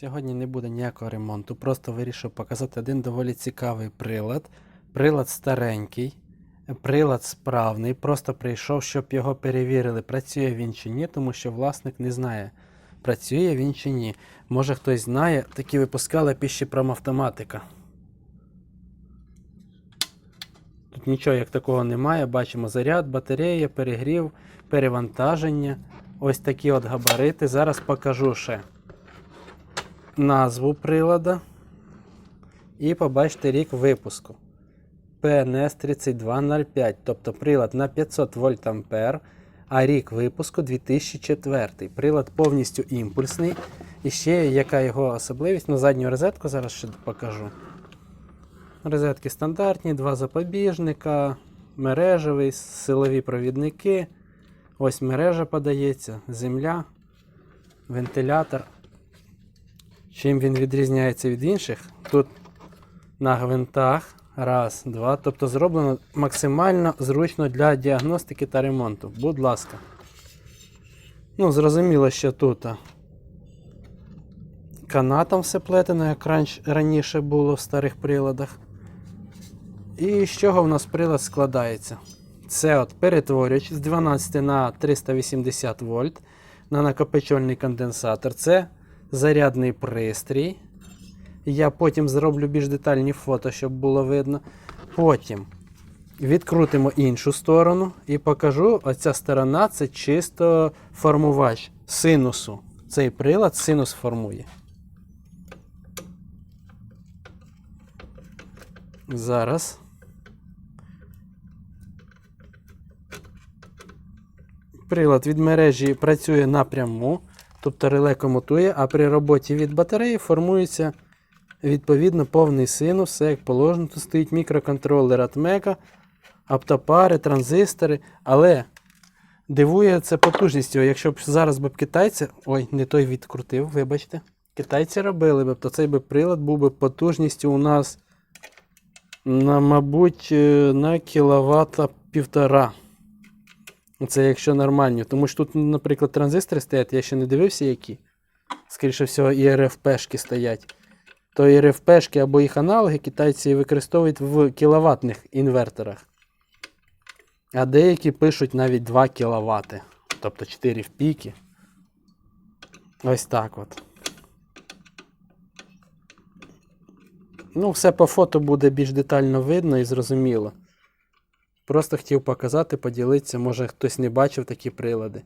Сьогодні не буде ніякого ремонту, просто вирішив показати один доволі цікавий прилад. Прилад старенький, прилад справний. Просто прийшов, щоб його перевірили, працює він чи ні, тому що власник не знає, працює він чи ні. Може хтось знає, такі випускали піщепромавтоматика. Тут нічого як такого немає. Бачимо заряд, батарея, перегрів, перевантаження. Ось такі от габарити. Зараз покажу ще назву прилада і побачите рік випуску. PNS 3205, тобто прилад на 500 вольт а рік випуску 2004. Прилад повністю імпульсний. І ще яка його особливість, ну задню розетку зараз ще покажу. Розетки стандартні, два запобіжника, мережевий, силові провідники. Ось мережа подається, земля, вентилятор. Чим він відрізняється від інших? Тут на гвинтах раз, два. Тобто зроблено максимально зручно для діагностики та ремонту. Будь ласка. Ну, зрозуміло, що тут канатом все плетено, як раніше було в старих приладах. І з чого в нас прилад складається? Це от перетворювач з 12 на 380 вольт на накопичувальний конденсатор. Це зарядний пристрій. Я потім зроблю більш детальні фото, щоб було видно. Потім відкрутимо іншу сторону і покажу. Оця сторона це чисто формувач синусу. Цей прилад синус формує. Зараз. Прилад від мережі працює напряму, тобто реле комутує, а при роботі від батареї формується відповідно повний синус, все як положено. Тут стоїть мікроконтролер Atmega, оптопари, транзистори, але дивує це потужністю. Якщо б зараз б китайці. Ой, не той відкрутив, вибачте. Китайці робили б, то цей би прилад був би потужністю у нас на, мабуть, е, на кіловата півтора. Це якщо нормальні. Тому що тут, наприклад, транзистори стоять, я ще не дивився, які. Скоріше всього, і РФПшки стоять. То і РФПшки або їх аналоги китайці використовують в кіловатних інверторах. А деякі пишуть навіть 2 кВт. Тобто 4 в піки. Ось так от. Ну, все по фото буде більш детально видно і зрозуміло. Просто хотів показати, поділитися, може хтось не бачив такі прилади.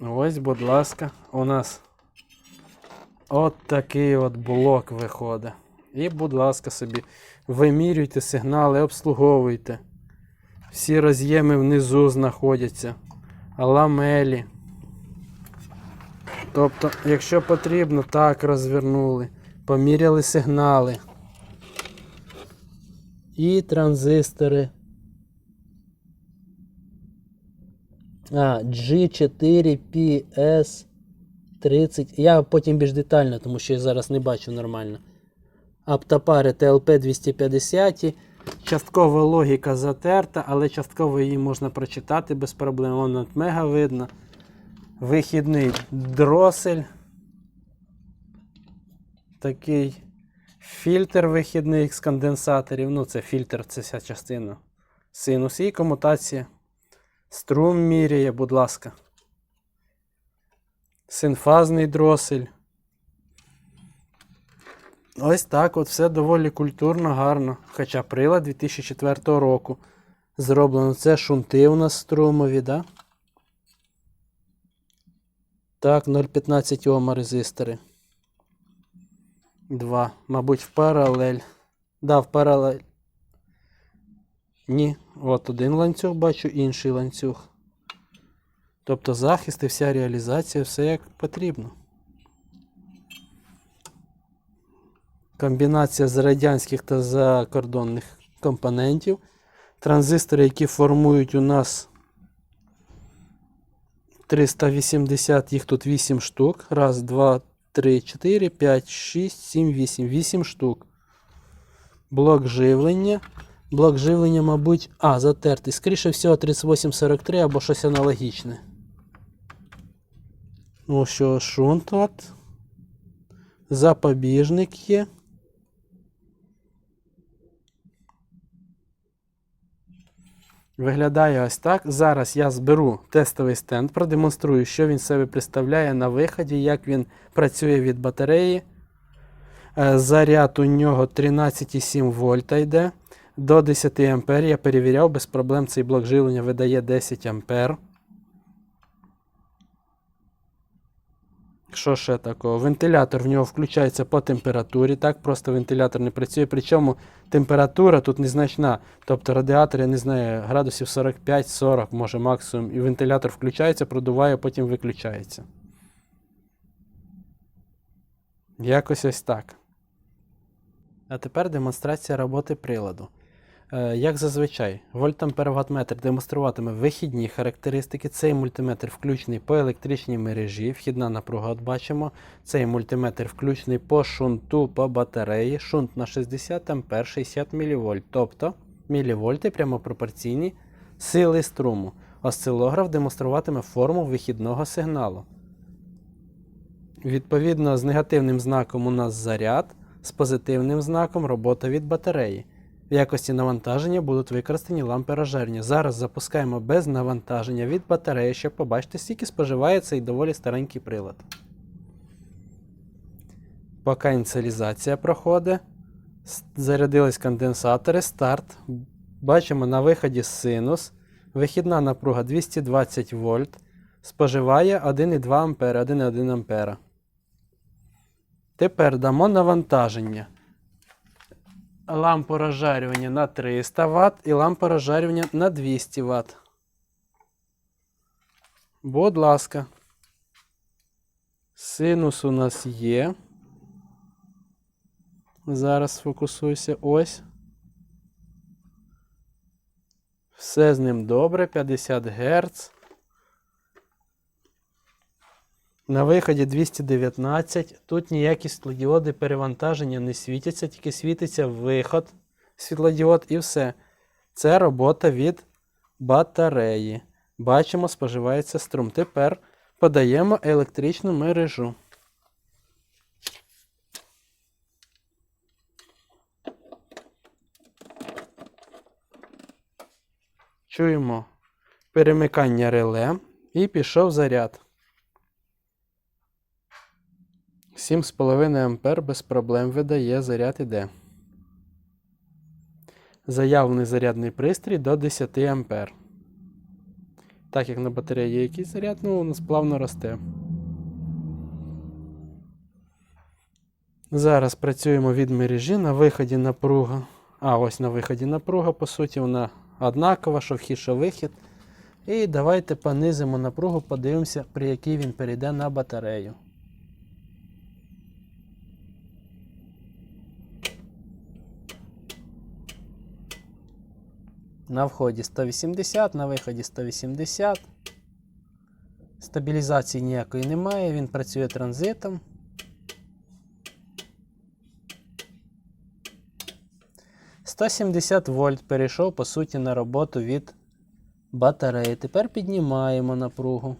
Ось, будь ласка, у нас от такий от блок виходить. І, будь ласка, собі вимірюйте сигнали, обслуговуйте. Всі роз'єми внизу знаходяться. Ламелі. Тобто, якщо потрібно, так розвернули. Поміряли сигнали. І транзистори. А, G4PS30. Я потім більш детально, тому що я зараз не бачу нормально. Аптопари TLP 250. Часткова логіка затерта, але частково її можна прочитати без проблем. Вон от мега видно. Вихідний дросель. Такий фільтр вихідний з конденсаторів. Ну, це фільтр, це вся частина. Синус і комутація. Струм міряє, будь ласка. Синфазний дросель. Ось так от все доволі культурно, гарно. Хоча прилад 2004 року. Зроблено це шунти у нас струмові, да? Так, 0,15 Ом резистори. Два. Мабуть, в паралель. Да, в паралель. Ні. От один ланцюг бачу, інший ланцюг. Тобто захист і вся реалізація, все як потрібно. Комбінація з радянських та закордонних компонентів. Транзистори, які формують у нас 380, їх тут 8 штук. Раз, два, три, чотири, п'ять, шість, сім, вісім. 8 штук. Блок живлення. Блок живлення, мабуть. А, затертий. Скоріше всього 3843 або щось аналогічне. Ну що, шунт от. Запобіжник є. Виглядає ось так. Зараз я зберу тестовий стенд, продемонструю, що він себе представляє на виході, як він працює від батареї. Е, Заряд у нього 13,7 вольта йде. До 10 ампер я перевіряв, без проблем цей блок живлення видає 10 ампер. Що ще такого? Вентилятор в нього включається по температурі. Так, просто вентилятор не працює. Причому температура тут незначна. Тобто радіатор, я не знаю, градусів 45-40, може максимум. І вентилятор включається, продуває, потім виключається. Якось ось так. А тепер демонстрація роботи приладу. Е, Як зазвичай, вольтамперватметр демонструватиме вихідні характеристики. Цей мультиметр включений по електричній мережі. Вхідна напруга, от бачимо. Цей мультиметр включений по шунту по батареї. Шунт на 60 А 60 мВ. Тобто мілівольти прямопропорційні сили струму. Осцилограф демонструватиме форму вихідного сигналу. Відповідно, з негативним знаком у нас заряд, з позитивним знаком робота від батареї. В якості навантаження будуть використані лампи розжарення. Зараз запускаємо без навантаження від батареї, щоб побачити, скільки споживає цей доволі старенький прилад. Поки ініціалізація проходить, зарядились конденсатори, старт. Бачимо на виході синус. Вихідна напруга 220 вольт. Споживає 1,2 А, 1,1 А. Тепер дамо навантаження лампу розжарювання на 300 Вт і лампу розжарювання на 200 Вт. Будь ласка. Синус у нас є. Зараз сфокусуйся. Ось. Все з ним добре. 50 Гц. На виході 219. Тут ніякі світлодіоди перевантаження не світяться, тільки світиться виход світлодіод і все. Це робота від батареї. Бачимо, споживається струм. Тепер подаємо електричну мережу. Чуємо перемикання реле і пішов заряд. 7,5 А без проблем видає, заряд іде. Заявлений зарядний пристрій до 10 А. Так як на батареї є якийсь заряд, ну у нас плавно росте. Зараз працюємо від мережі на виході напруга. А, ось на виході напруга, по суті, вона однакова, що вхід, що вихід. І давайте понизимо напругу, подивимося, при якій він перейде на батарею. На вході 180, на виході 180. Стабілізації ніякої немає, він працює транзитом. «170 вольт перейшов по суті на роботу від батареї. Тепер піднімаємо напругу.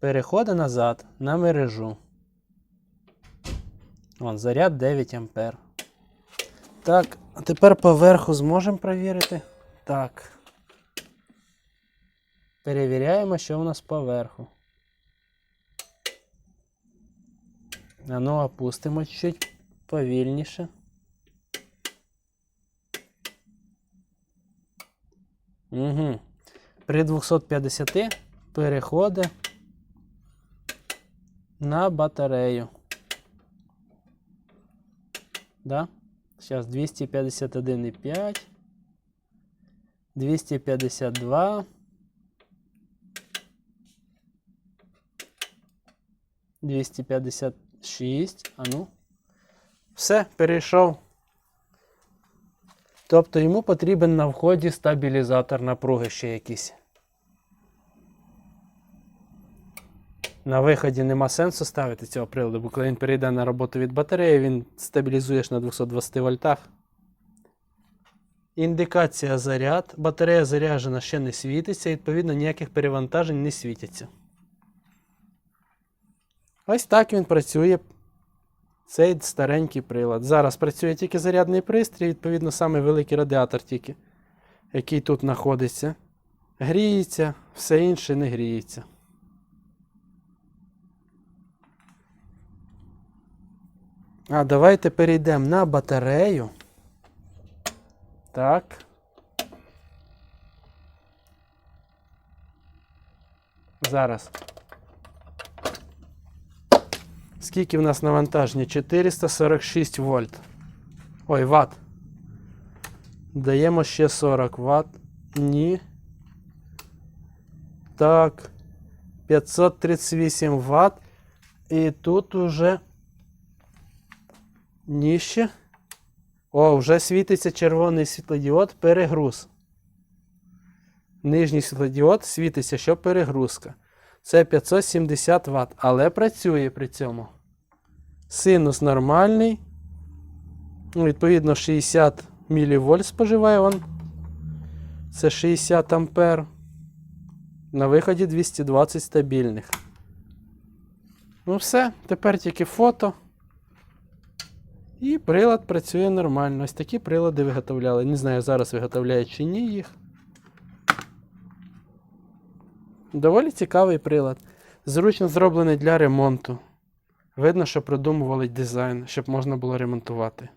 Переходить назад на мережу. Вон, заряд 9 ампер. Так, а тепер поверху зможемо перевірити. Так. Перевіряємо, що у нас поверху. А ну, опустимо чуть повільніше. Угу. При 250 переходить на батарею. Да? Сейчас 251,5. 252. 256. А ну. Все, перейшов. Тобто йому потрібен на вході стабілізатор напруги ще якийсь. На виході нема сенсу ставити цього приладу, бо коли він перейде на роботу від батареї, він стабілізуєш на 220 вольтах. Індикація заряд. Батарея заряджена ще не світиться, відповідно, ніяких перевантажень не світяться. Ось так він працює. Цей старенький прилад. Зараз працює тільки зарядний пристрій, відповідно, саме великий радіатор тільки, який тут знаходиться. Гріється, все інше не гріється. А давайте перейдемо на батарею. Так. Зараз. Скільки в нас навантаження? 446 вольт. Ой, ватт. Даємо ще 40 ватт. Ні. Так. 538 ватт. І тут уже Ніще. О, вже світиться червоний світлодіод перегруз. Нижній світлодіод світиться, що перегрузка. Це 570 Вт, але працює при цьому. Синус нормальний. Ну, Відповідно, 60 мВ споживає он. Це 60 ампер. На виході 220 стабільних. Ну все, тепер тільки фото. І прилад працює нормально. Ось такі прилади виготовляли. Не знаю, зараз виготовляють чи ні їх. Доволі цікавий прилад. Зручно зроблений для ремонту. Видно, що продумували дизайн, щоб можна було ремонтувати.